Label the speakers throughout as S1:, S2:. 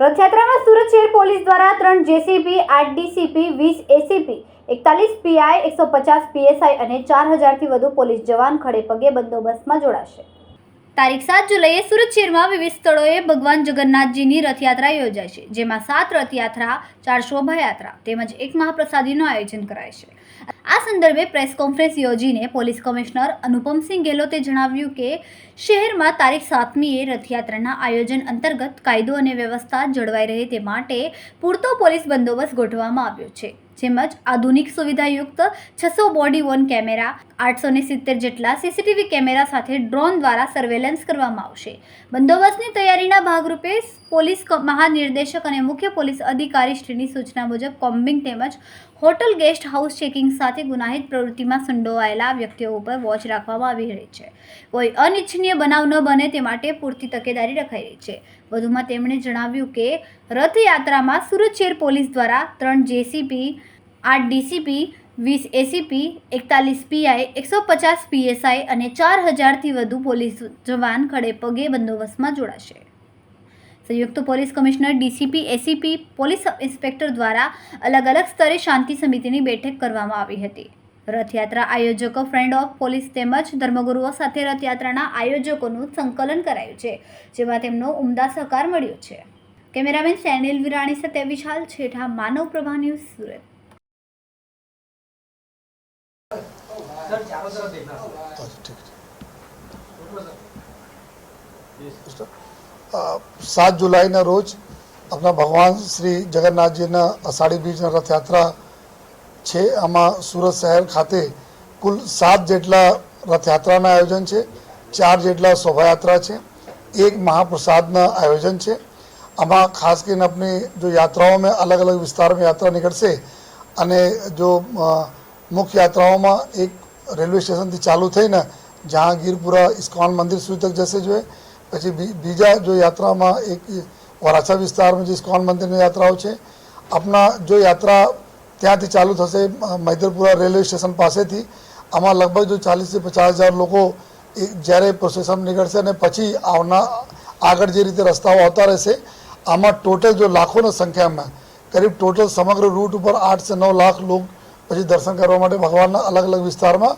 S1: રથયાત્રામાં સુરત શહેર પોલીસ દ્વારા ત્રણ જેસીબી, આઠ ડીસીપી વીસ એસીપી એકતાલીસ પીઆઈ એકસો પચાસ પીએસઆઈ અને ચાર હજારથી વધુ પોલીસ જવાન ખડે પગે બંદોબસ્તમાં જોડાશે. તારીખ સાત જુલાઈએ સુરત શહેરમાં વિવિધ સ્થળોએ ભગવાન જગન્નાથજીની રથયાત્રા યોજાય છે, જેમાં સાત રથયાત્રા, ચાર શોભાયાત્રા તેમજ એક મહાપ્રસાદીનું આયોજન કરાય છે. આ સંદર્ભે પ્રેસ કોન્ફરન્સ યોજીને પોલીસ કમિશનર અનુપમસિંહ ગેહલોતે જણાવ્યું કે શહેરમાં તારીખ સાતમીએ રથયાત્રાના આયોજન અંતર્ગત કાયદો અને વ્યવસ્થા જળવાઈ રહે તે માટે પૂરતો પોલીસ બંદોબસ્ત ગોઠવવામાં આવ્યો છે. તેમજ આધુનિક સુવિધાયુક્ત છસો બોડી વોર્ન કેમેરા, આઠસો ને સિત્તેર જેટલા સીસીટીવી કેમેરા સાથે ડ્રોન દ્વારા સર્વેલન્સ કરવામાં આવશે. બંદોબસ્તની તૈયારીના ભાગરૂપે પોલીસ મહાનિર્દેશક અને મુખ્ય પોલીસ અધિકારી શ્રીની સૂચના મુજબ કોમ્બિંગ તેમજ હોટલ ગેસ્ટ હાઉસ ચેકિંગ સાથે ગુનાહિત પ્રવૃત્તિમાં સંડોવાયેલા વ્યક્તિઓ ઉપર વોચ રાખવામાં આવી રહી છે. કોઈ અનિચ્છનીય બનાવ ન બને તે માટે પૂરતી તકેદારી રખાઈ રહી છે. વધુમાં તેમણે જણાવ્યું કે રથયાત્રામાં સુરત પોલીસ દ્વારા ત્રણ જેસીપી આઠ ડીસીપી વીસ એસીપી એકતાલીસ પીઆઈ એકસો પચાસ પીએસઆઈ અને ચાર હજારથી વધુ પોલીસ જવાન ખડે પગે બંદોબસ્તમાં જોડાશે. સંયુક્ત police commissioner DCP, ACP, police inspector દ્વારા અલગ અલગ સ્તરે શાંતિ સમિતિની બેઠક કરવામાં આવી હતી. રથયાત્રા આયોજકો ફ્રેન્ડ ઓફ પોલીસ તેમજ ધર્મગુરુઓ સાથે રથયાત્રાના આયોજકોનું સંકલન કરાયું છે, જેમાં તેમનો ઉમદા સહકાર મળ્યો છે. કેમેરામેન સેનિલ વિરાણી સાથે વિશાલ છેઠા, માનવ પ્રભા ન્યૂઝ સુરત.
S2: સાત જુલાઈના રોજ આપણા ભગવાન શ્રી જગન્નાથજીના અષાઢી બીજના રથયાત્રા છે. આમાં સુરત શહેર ખાતે કુલ સાત જેટલા રથયાત્રાના આયોજન છે. ચાર જેટલા શોભાયાત્રા છે. એક મહાપ્રસાદના આયોજન છે. આમાં ખાસ કરીને આપણી જો યાત્રાઓમાં અલગ અલગ વિસ્તારમાં યાત્રા નીકળશે અને જો મુખ્ય યાત્રાઓમાં એક રેલવે સ્ટેશનથી ચાલુ થઈને જહાંગીરપુરા ઇસ્કોન મંદિર સુધી તક જશે જોઈએ પછી બીજા જો યાત્રામાં એક વરાછા વિસ્તારમાં જે ઇસ્કોન મંદિરની યાત્રાઓ છે. આપણા જો યાત્રા ત્યાંથી ચાલુ થશે મૈદરપુરા રેલવે સ્ટેશન પાસેથી. આમાં લગભગ જો ચાલીસથી પચાસ હજાર લોકો જ્યારે પ્રોસેસન નીકળશે અને પછી આવના આગળ જે રીતે રસ્તાઓ આવતા રહેશે, આમાં ટોટલ જો લાખોની સંખ્યામાં, કરીબ ટોટલ સમગ્ર રૂટ ઉપર આઠ નવ લાખ લોક પછી દર્શન કરવા માટે ભગવાનના અલગ અલગ વિસ્તારમાં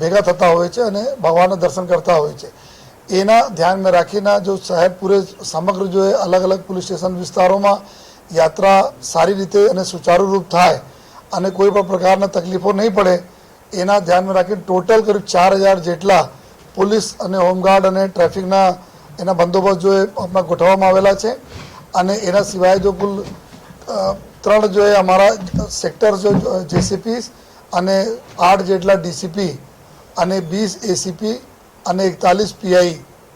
S2: ભેગા થતા હોય છે અને ભગવાનના દર્શન કરતા હોય છે. એના ધ્યાનમાં રાખીને જો સાહેબપુરે પૂરે સમગ્ર જો અલગ અલગ પોલીસ સ્ટેશન વિસ્તારોમાં યાત્રા સારી રીતે અને સુચારુરૂપ થાય અને કોઈ પણ પ્રકારના તકલીફો નહીં પડે, એના ધ્યાનમાં રાખીને ટોટલ કરીબ ચાર હજાર જેટલા પોલીસ અને હોમગાર્ડ અને ટ્રાફિકના એના બંદોબસ્ત જો આપણા ગોઠવવામાં આવેલા છે અને એના સિવાય જો કુલ ત્રણ જો અમારા સેક્ટર જો જેસીપી અને આઠ જેટલા ડીસીપી અને વીસ એસીપી અને એકતાલીસ પીઆઈ,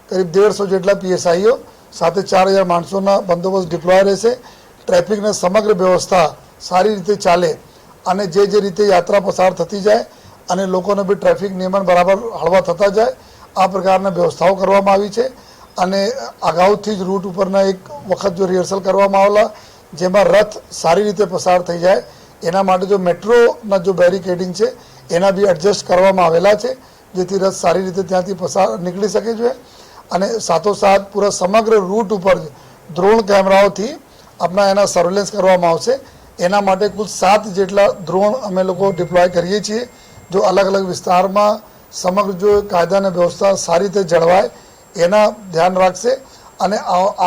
S2: કરીબ દેડસો જેટલા પીએસઆઈઓ સાથે ચાર હજાર માણસોના બંદોબસ્ત ડિપ્લોય રહેશે. ટ્રાફિકની સમગ્ર વ્યવસ્થા સારી રીતે ચાલે અને જે જે રીતે યાત્રા પસાર થતી જાય અને લોકોને બી ટ્રાફિક નિયમન બરાબર હળવા થતા જાય, આ પ્રકારના વ્યવસ્થાઓ કરવામાં આવી છે. અને અગાઉથી જ રૂટ ઉપરના એક વખત જો રિહર્સલ કરવામાં આવેલા, જેમાં રથ સારી રીતે પસાર થઈ જાય, એના માટે જો મેટ્રોના જો બેરિકેડિંગ છે, એના બી એડજસ્ટ કરવામાં આવેલા છે, જેથી રથ સારી રીતે ત્યાંથી પસાર નીકળી શકે છે. અને સાથોસાથ પૂરા સમગ્ર રૂટ ઉપર ડ્રોન કેમેરાઓથી આપણા એના સર્વેલન્સ કરવામાં આવશે. એના માટે કુલ સાત જેટલા ડ્રોન અમે લોકો ડિપ્લોય કરીએ છીએ, જો અલગ અલગ વિસ્તારમાં સમગ્ર જો કાયદા અને વ્યવસ્થા સારી રીતે જળવાય, એના ધ્યાન રાખશે. અને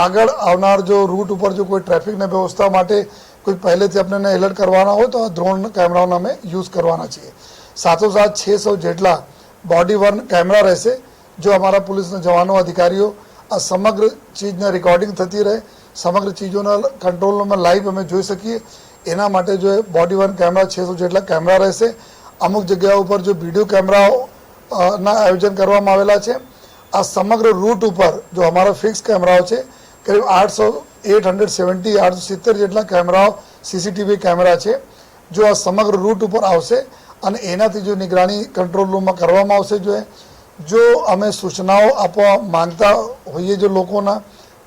S2: આગળ આવનાર જો રૂટ ઉપર જો કોઈ ટ્રાફિકની વ્યવસ્થા માટે કોઈ પહેલેથી આપણને એલર્ટ કરવાના હોય, તો આ ડ્રોન કેમેરાઓનો અમે યુઝ કરવાના છીએ. સાથોસાથ છસો જેટલા બોડી વર્ન કેમેરા રહેશે, જો અમારા પોલીસના જવાનો અધિકારીઓ આ સમગ્ર ચીજને રેકોર્ડિંગ થતી રહે સમગ્ર ચીજોના કંટ્રોલમાં લાઈવ અમે જોઈ શકીએ. એના માટે જો બોડી વન કેમેરા છસો જેટલા કેમેરા રહેશે, અમુક જગ્યાઓ ઉપર જો વીડિયો કેમેરાઓ ના આયોજન કરવામાં આવેલા છે. આ સમગ્ર રૂટ ઉપર જો અમારા ફિક્સ કેમેરાઓ છે, કરીબ આઠસો એટ હંડ્રેડ સેવન્ટી આઠસો સિત્તેર જેટલા કેમેરાઓ સીસીટીવી કેમેરા છે. જો આ સમગ્ર રૂટ ઉપર આવશે અને એનાથી જો નિગરાણી કંટ્રોલ રૂમમાં કરવામાં આવશે જો જો અમે સૂચનાઓ આપવા માંગતા હોઈએ જો લોકોના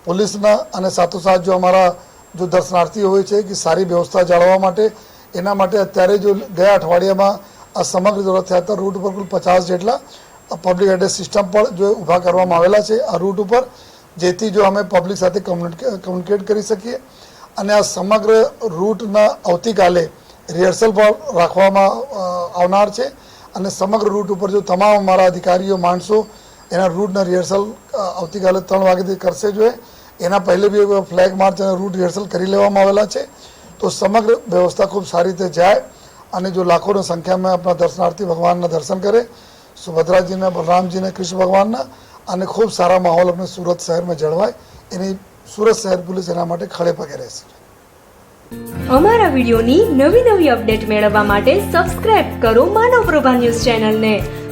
S2: પોલીસના અને સાથોસાથ જો અમારા જો દર્શનાર્થી હોય છે કે સારી વ્યવસ્થા જાળવવા માટે, એના માટે અત્યારે જો ગયા અઠવાડિયામાં આ સમગ્ર રથયાત્રા રૂટ ઉપર કુલ પચાસ જેટલા પબ્લિક એડ્રેસ સિસ્ટમ પણ જો ઊભા કરવામાં આવેલા છે, આ રૂટ ઉપર જેથી જો અમે પબ્લિક સાથે કમ્યુનિકેટ કરી શકીએ અને આ સમગ્ર રૂટના આવતીકાલે રિહર્સલ પણ રાખવામાં આવનાર છે અને સમગ્ર રૂટ ઉપર જો તમામ અમારા અધિકારીઓ, માણસો એના રૂટના રિહર્સલ આવતીકાલે ત્રણ વાગ્યાથી કરશે જોઈએ એના પહેલે બી ફ્લેગ માર્ચ અને રૂટ રિહર્સલ કરી લેવામાં આવેલા છે. તો સમગ્ર વ્યવસ્થા ખૂબ સારી રીતે જાય અને જો લાખોની સંખ્યામાં આપણા દર્શનાર્થી ભગવાનના દર્શન કરે, સુભદ્રાજીના, બલરામજીને, કૃષ્ણ ભગવાનના અને ખૂબ સારા માહોલ આપણે સુરત શહેરમાં જળવાય, એની સુરત શહેર પોલીસ એના માટે ખડે પગે રહેશે.
S3: અમારા વિડીયોની નવી નવી અપડેટ મેળવવા માટે સબસ્ક્રાઇબ કરો માનવ પ્રભા ન્યૂઝ ચેનલને.